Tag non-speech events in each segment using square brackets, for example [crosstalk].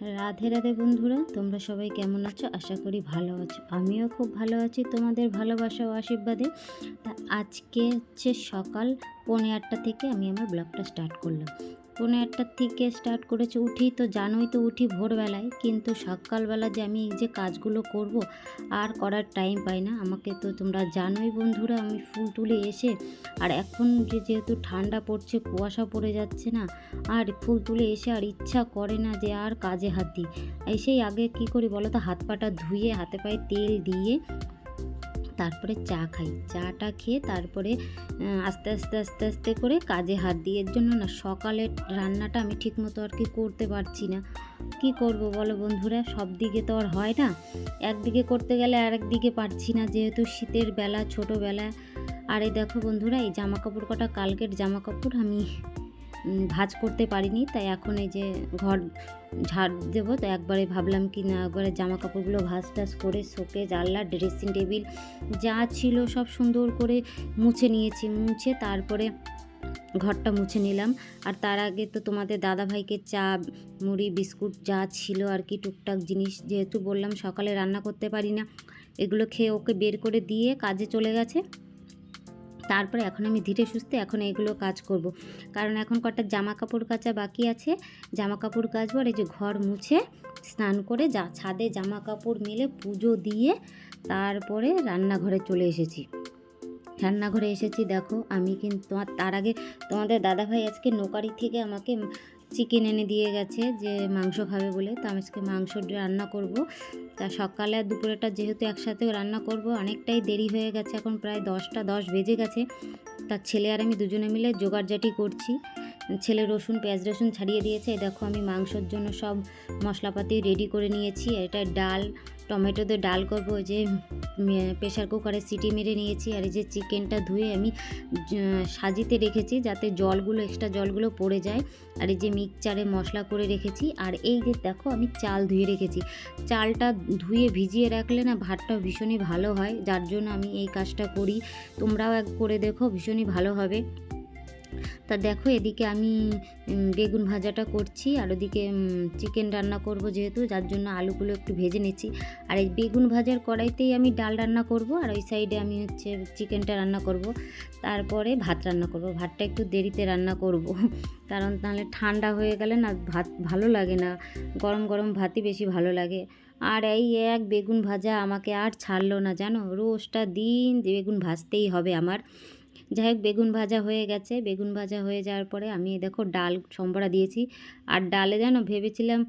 রাধে রাধে বন্ধুরা, তোমরা সবাই কেমন আছো? আশা করি ভালো আছো। আমিও খুব ভালো আছি, তোমাদের ভালোবাসা ও আশীর্বাদে। তা আজকে হচ্ছে সকাল পৌনে আটটা থেকে আমি আমার ব্লগটা স্টার্ট করলাম। পৌনে আটটার থেকে স্টার্ট করেছে উঠি তো জানোই তো উঠি ভোরবেলায়, কিন্তু সকালবেলা যে আমি এই যে কাজগুলো করব আর করার টাইম পাই না। আমাকে তো তোমরা জানোই বন্ধুরা, আমি ফুল তুলে এসে, আর এখন যে যেহেতু ঠান্ডা পড়ছে, কুয়াশা পড়ে যাচ্ছে না, আর ফুল তুলে এসে আর ইচ্ছা করে না যে আর কাজে হাত দিই। এসেই আগে কি করি বলো তো, হাত পাটা ধুয়ে, হাতে পায়ে তেল দিয়ে তারপরে চা খাই। চাটা খেয়ে তারপরে আস্তে আস্তে আস্তে আস্তে করে কাজে হাত দিই। এর জন্য না, সকালের রান্নাটা আমি ঠিকমতো আর কি করতে পারছি না। কি করব বলো বন্ধুরা? সব দিকে তো আর হয় না। একদিকে করতে গেলে আর একদিকে পারছি না। যেহেতু শীতের বেলা, ছোটোবেলা। আর এই দেখো বন্ধুরা, এই জামা কাপড় কটা, কালকের জামা কাপড় আমি ভাঁজ করতে পারিনি, তাই এখন এই যে ঘর ঝাড় দেবো। তো একবারে ভাবলাম কি না, একবারে জামা কাপড়গুলো ভাঁজ টাজ করে শোকে জানলা ড্রেসিং টেবিল যা ছিল সব সুন্দর করে মুছে নিয়েছি, মুছে তারপরে ঘরটা মুছে নিলাম। আর তার আগে তো তোমাদের দাদাভাইকে চা, মুড়ি, বিস্কুট যা ছিল আর কি টুকটাক জিনিস যেহেতু বললাম সকালে রান্না করতে পারি না, এগুলো খেয়ে ওকে বের করে দিয়ে কাজে চলে গেছে। তারপরে এখন আমি ধীরে সুস্থে এখন এগুলো কাজ করব। কারণ এখন কটা জামা কাপড় কাচা বাকি আছে জামা কাপড় কাচবো আর এই যে ঘর মুছে স্নান করে যা ছাদে জামা কাপড় মেলে পুজো দিয়ে তারপরে রান্নাঘরে চলে এসেছি রান্নাঘরে এসেছি, দেখো আমি কিন্তু তোমার- তার আগে তোমাদের দাদাভাই আজকে নৌকারি থেকে আমাকে চিকেন এনে দিয়ে গেছে যে মাংস খাবে বলে। তো আমি আজকে মাংস রান্না করব। তা সকালে আর দুপুরেটা যেহেতু একসাথে রান্না করব, অনেকটাই দেরি হয়ে গেছে। এখন প্রায় দশটা, দশ বেজে গেছে। তার ছেলে আর আমি দুজনে মিলে জোগাড়জাটি করছি। ছেলে রসুন, পেঁয়াজ রসুন ছাড়িয়ে দিয়েছে। দেখো আমি মাংসর জন্য সব মশলাপাতি রেডি করে নিয়েছি। এটা ডাল, টমেটো দিয়ে ডাল করব। যে প্রেশার কুকারে সিটি মেরে নিয়েছি। আর এই যে চিকেনটা ধুয়ে আমি সাজিতে রেখেছি যাতে জলগুলো এক্সট্রা জলগুলো পড়ে যায়। আর এই যে মিক্সচারে মশলা করে রেখেছি। আর এই যে দেখো আমি চাল ধুয়ে রেখেছি। চালটা ধুয়ে ভিজিয়ে রাখলে না ভাতটা ভীষণই ভালো হয়। যার জন্য আমি এই কাজটা করি। তোমরাও এক করে দেখো, ভীষণই ভালো হবে। তা দেখো, এদিকে আমি বেগুন ভাজাটা করছি আর ওদিকে চিকেন রান্না করব যেহেতু, যার জন্য আলুগুলো একটু ভেজে নিচ্ছি। আর এই বেগুন ভাজার কড়াইতেই আমি ডাল রান্না করব আর ওই সাইডে আমি হচ্ছে চিকেনটা রান্না করব। তারপরে ভাত রান্না করব। ভাতটা একটু দেরিতে রান্না করব, [laughs] কারণ তাহলে ঠান্ডা হয়ে গেলে না ভাত ভালো লাগে না। গরম গরম ভাতই বেশি ভালো লাগে। আর এই এক বেগুন ভাজা আমাকে আর ছাড়লো না, জানো? রোজটা দিন বেগুন ভাজতেই হবে আমার। যাই হোক, বেগুন ভাজা হয়ে গেছে। বেগুন ভাজা হয়ে যাওয়ার পরে আমি দেখো ডাল সম্বরা দিয়েছি। আর ডালে যেন ভেবেছিলাম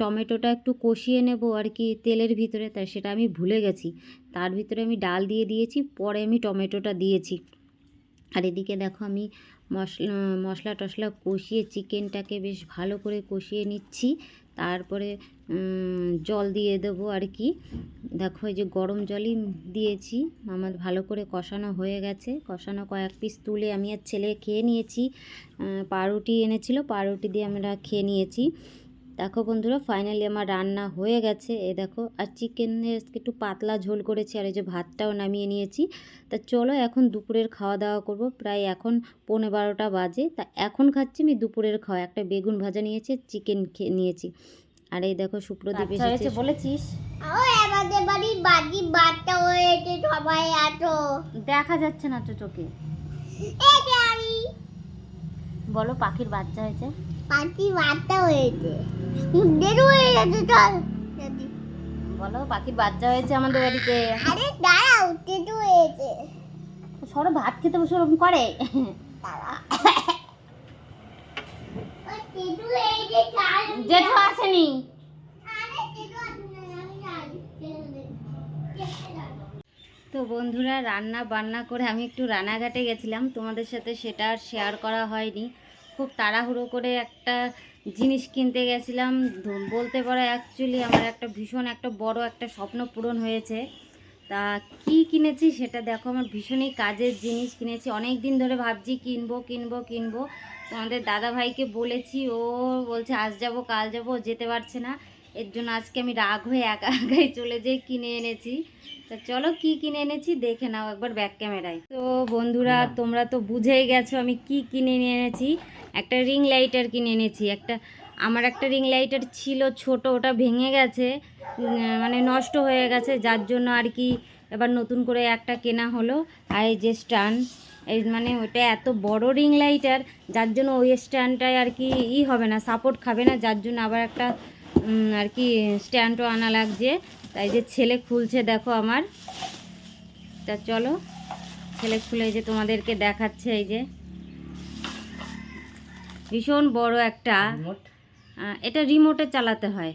টমেটোটা একটু কষিয়ে নেব আর কি তেলের ভিতরে তাই সেটা আমি ভুলে গেছি। তার ভিতরে আমি ডাল দিয়ে দিয়েছি, পরে আমি টমেটোটা দিয়েছি। আর এদিকে দেখো আমি মশলা মশলা টশলা কষিয়ে চিকেনটাকে বেশ ভালো করে কষিয়ে নিচ্ছি। তারপরে জল দিয়ে দেবো আর কি। দেখো, এই যে গরম জলই দিয়েছি। আমার ভালো করে কষানো হয়ে গেছে। কষানো কয়েক পিস তুলে আমি আর ছেলে খেয়ে নিয়েছি। পাউরুটি এনেছিল, পাউরুটি দিয়ে আমরা খেয়ে নিয়েছি। দেখো বন্ধুরা ফাইনালি আমার রান্না হয়ে গেছে। এ দেখো আর চিকেনের একটু পাতলা ঝোল করেছি আর এই যে ভাতটাও নামিয়ে নিয়েছি। তা চলো এখন দুপুরের খাওয়া দাওয়া করব। প্রায় এখন পৌনে বারোটা বাজে। তা এখন খাচ্ছি আমি দুপুরের খাওয়া। একটা বেগুন ভাজা নিয়েছি চিকেন খেয়ে নিয়েছি। আর এই দেখো সুপ্রদীপ এসেছে। বলেছিস? ও আমাদের বাড়ির বাজি বাচ্চা হয়েছে সবাই আছো। দেখা যাচ্ছে না তো চোখে এই যে আমি। বলো পাখির বাচ্চা হয়েছে? পাখি বাচ্চা হয়েছে। দেরি হয়ে গেছে চল। বলো পাখির বাচ্চা হয়েছে আমাদের বাড়িতে। আরে দাঁড়াও তেতু হয়েছে। সরো ভাত খেতে বসে ওরকম করে। জেঠু আসেনি। তো বন্ধুরা রান্না বান্না করে আমি একটু রানাঘাটে গেছিলাম। তোমাদের সাথে সেটা আর শেয়ার করা হয়নি। খুব তাড়াহুড়ো করে একটা জিনিস কিনতে গেছিলাম। বলতে পারো অ্যাকচুয়ালি আমার একটা ভীষণ একটা বড় একটা স্বপ্ন পূরণ হয়েছে। তা কি কিনেছি সেটা দেখো, আমার ভীষণই কাজের জিনিস কিনেছি। অনেক দিন ধরে ভাবছি কিনবো কিনবো কিনবো। তোমাদের দাদা ভাইকে বলেছি, ও বলছে, আজ যাব, কাল যাব যেতে পারছে না। এর জন্য আজকে আমি রাগ হয়ে একা একাই চলে যেয়ে কিনে এনেছি। তা চলো কি কিনে এনেছি দেখে নাও একবার ব্যাক ক্যামেরায় তো বন্ধুরা তোমরা তো বুঝেই গেছো আমি কি কিনে নিয়ে এনেছি। একটা রিং লাইটার কিনে এনেছি একটা আমার একটা রিং লাইটার ছিল ছোট ওটা ভেঙে গেছে মানে নষ্ট হয়ে গেছে যার জন্য আর কি এবার নতুন করে একটা কেনা হলো। আর এই যে স্ট্যান্ড এই মানে ওটা এত বড় রিং লাইটার যার জন্য ওই স্ট্যান্ডটায় আর কি ই হবে না সাপোর্ট খাবে না যার জন্য আবার একটা আর কি স্ট্যান্ডও আনা লাগছে। তাই যে ছেলে খুলছে দেখো আমার। তা চলো ছেলে খুলে এই যে তোমাদেরকে দেখাচ্ছে এই যে। ভীষণ বড় একটা এটা রিমোটে চালাতে হয়।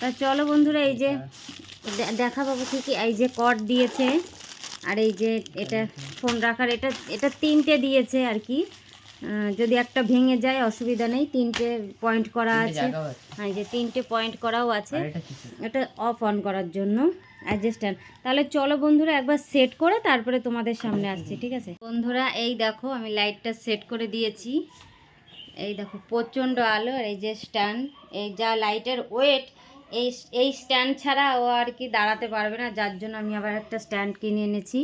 তা চলো বন্ধুরা এই যে দেখা পাবো কি এই যে কর্ড দিয়েছে আর এই যে এটা ফোন রাখার এটা এটা তিনটে দিয়েছে আর কি। যদি একটা ভেঙে যায় অসুবিধা নেই। তিনটে পয়েন্ট করা আছে। হ্যাঁ যে তিনটে পয়েন্ট করাও আছে। এটা অফ অন করার জন্য অ্যাডজাস্ট্যান্ট তাহলে চলো বন্ধুরা একবার সেট করে তারপরে তোমাদের সামনে আসছি ঠিক আছে? বন্ধুরা এই দেখো আমি লাইটটা সেট করে দিয়েছি। এই দেখো প্রচণ্ড আলো আর এই যে স্ট্যান্ড এই যা লাইটের ওয়েট এই এই স্ট্যান্ড ছাড়া ও আর কি দাঁড়াতে পারবে না। যার জন্য আমি আবার একটা স্ট্যান্ড কিনে এনেছি।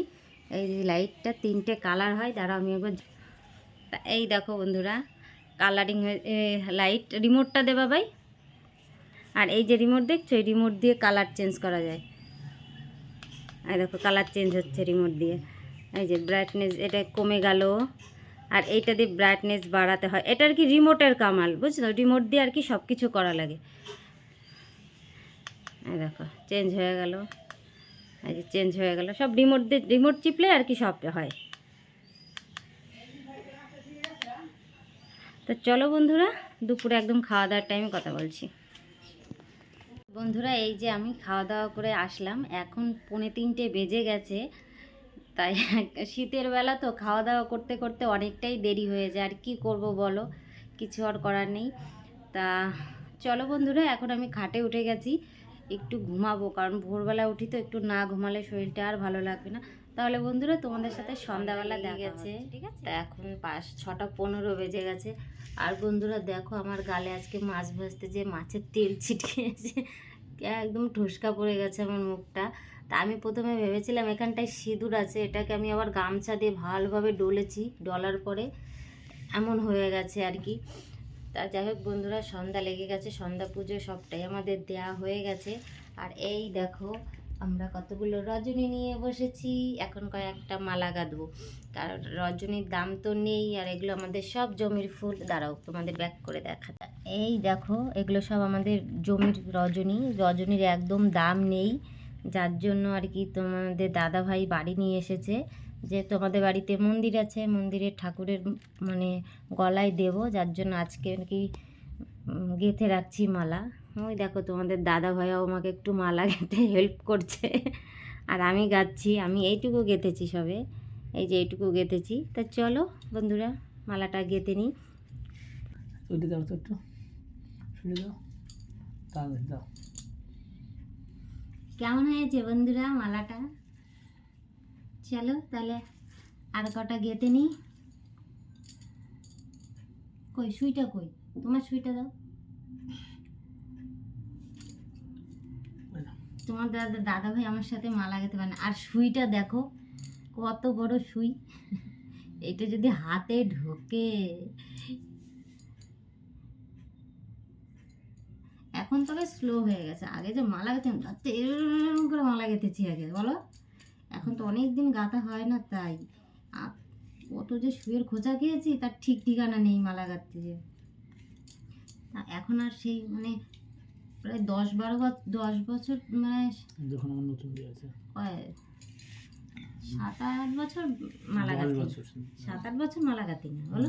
এই যে লাইটটা তিনটে কালার হয় দাঁড়া আমি একবার তা এই দেখো বন্ধুরা কালারিং লাইট রিমোটটা দেবা ভাই। আর এই যে রিমোট দেখছ, এই রিমোট দিয়ে কালার চেঞ্জ করা যায়। এই দেখো কালার চেঞ্জ হচ্ছে রিমোট দিয়ে। এই যে ব্রাইটনেস এটা কমে গেল। আর এইটা দিয়ে ব্রাইটনেস বাড়াতে হয়। এটা আর কি রিমোটের কামাল, বুঝছ? রিমোট দিয়ে আর কি সব কিছু করা লাগে। এই দেখো চেঞ্জ হয়ে গেল। এই যে চেঞ্জ হয়ে গেল। সব রিমোট দিয়ে রিমোট চিপলে আর কি সব হয়। তো চলো বন্ধুরা, দুপুরে একদম খাওয়া দাওয়ার টাইমে কথা বলছি। বন্ধুরা, এই যে আমি খাওয়া দাওয়া করে আসলাম, এখন পৌনে তিনটে বেজে গেছে, তাই [laughs] শীতের বেলা তো খাওয়া দাওয়া করতে করতে অনেকটাই দেরি হয়ে যায়, আর কি করব বলো? কিছু আর করার নেই। তা চলো বন্ধুরা, এখন আমি খাটে উঠে গেছি, একটু ঘুমাবো, কারণ ভোরবেলা উঠি তো একটু না ঘুমালে শরীরটা আর ভালো লাগবে না। তাহলে বন্ধুরা তোমাদের সাথে সন্ধ্যাবেলা দেখা গেছে ঠিক আছে? তা এখন পাঁচ ছটা পনেরো বেজে গেছে। আর বন্ধুরা দেখো আমার গালে আজকে মাছ ভাজতে যে মাছের তেল ছিটকেছে একদম ঠোসকা পড়ে গেছে আমার মুখটা। তা আমি প্রথমে ভেবেছিলাম এখানটায় সিঁদুর আছে এটাকে আমি আবার গামছা দিয়ে ভালোভাবে ডলেছি ডলার পরে এমন হয়ে গেছে আর কি। তা যাই হোক বন্ধুরা সন্ধ্যা লেগে গেছে সন্ধ্যা পুজো সবটাই আমাদের দেয়া হয়ে গেছে। আর এই দেখো আমরা কতগুলো রজনী নিয়ে বসেছি, এখন কয়েকটা মালা গাঁদবো। কারণ রজনীর দাম তো নেই, আর এগুলো আমাদের সব জমির ফুল। দাঁড়াও, তোমাদের ব্যাক করে দেখা এই দেখো, এগুলো সব আমাদের জমির রজনী। রজনীর একদম দাম নেই, যার জন্য আর কি তোমাদের দাদা ভাই বাড়ি নিয়ে এসেছে। যে তোমাদের বাড়িতে মন্দির আছে, মন্দিরের ঠাকুরের মানে গলায় দেব, যার জন্য আজকে আর কি গেঁথে রাখছি মালা। ওই দেখো তোমাদের দাদা ভাইও আমাকে একটু মালা গেঁথে হেল্প করছে। আর আমি গাচ্ছি আমি এইটুকু গেঁথেছি সবে। এই যে এইটুকু গেঁথেছি। তা চলো বন্ধুরা মালাটা গেঁথে নিই। ওইটা দাও তো একটু। শুনে দাও। তাহলে দাও। কেমন হয়েছে বন্ধুরা মালাটা? চলো তাহলে আর কটা গেঁথে নিই? কই সুইটা কই? তোমার সুইটা দাও ওই দাও। তোমার দাদা দাদা ভাই আমার সাথে মালা গেতে পারে না। আর সুইটা দেখো, কত বড় সুই। এটা যদি হাতে ঢোকে। এখন তবে স্লো হয়ে গেছে। আগে যে মালা গেতাম তাতে এরকম করে মালা গেতেছি আগে, বলো? এখন তো অনেক দিন হয় না তাই। কত যে শুয়ের খোঁচা খেয়েছি, তার ঠিক ঠিকানা নেই মালা গাঁথতে যে। এখন আর সেই মানে প্রায় দশ বারো বছর দশ বছর মানে যখন আমার নতুন বিয়ে আছে সাত আট বছর মালা দশ গাঁথি বছর সাত আট বছর মালা গাঁথি না বলো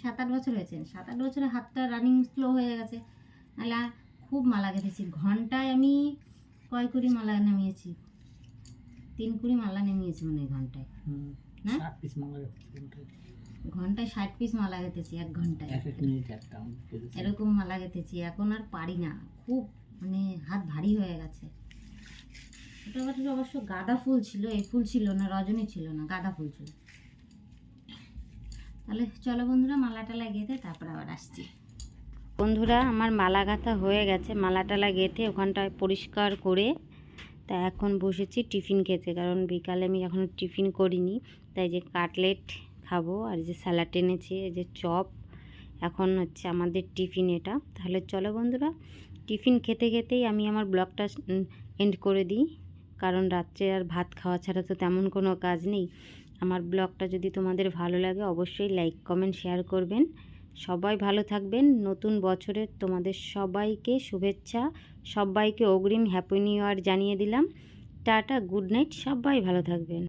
সাত আট বছর হয়েছে সাত আট বছরে হাতটা রানিং স্লো হয়ে গেছে। নাহলে খুব মালা গেঁথেছি। ঘন্টায় আমি কয় কুড়ি মালা নামিয়েছি? তিন কুড়ি মালা নামিয়েছি মানে ঘন্টায়। হ্যাঁ পিস মালা। ঘন্টায় ষাট পিস মালা গেঁথেছি এক ঘন্টায়। এরকম মালা গেঁথেছি এখন আর পারি না। খুব মানে হাত ভারী হয়ে গেছে। ওটা আবার অবশ্য গাঁদা ফুল ছিল এই ফুল ছিল না রজনী ছিল না গাঁদা ফুল ছিল। তাহলে চলো বন্ধুরা মালাটা গেঁথে তারপর আবার আসছি। বন্ধুরা আমার মালা গাঁথা হয়ে গেছে। মালাটালা গেঁথে ওখানটায় পরিষ্কার করে তা এখন বসেছি টিফিন খেতে কারণ বিকালে আমি এখনও টিফিন করিনি। তাই যে কাটলেট খাব। আর যে স্যালাড এনেছি, এই যে চপ। এখন হচ্ছে আমাদের টিফিন এটা। তাহলে চলো বন্ধুরা, টিফিন খেতে খেতেই আমি আমার ব্লগটা এন্ড করে দিই। কারণ রাত্রে আর ভাত খাওয়া ছাড়া তো তেমন কোনো কাজ নেই। আমার ব্লগটা যদি তোমাদের ভালো লাগে, অবশ্যই লাইক কমেন্ট শেয়ার করবেন। সবাই ভালো থাকবেন। নতুন বছরে তোমাদের সবাইকে শুভেচ্ছা। সবাইকে অগ্রিম হ্যাপি নিউ ইয়ার জানিয়ে দিলাম। টাটা গুড নাইট সবাই ভালো থাকবেন।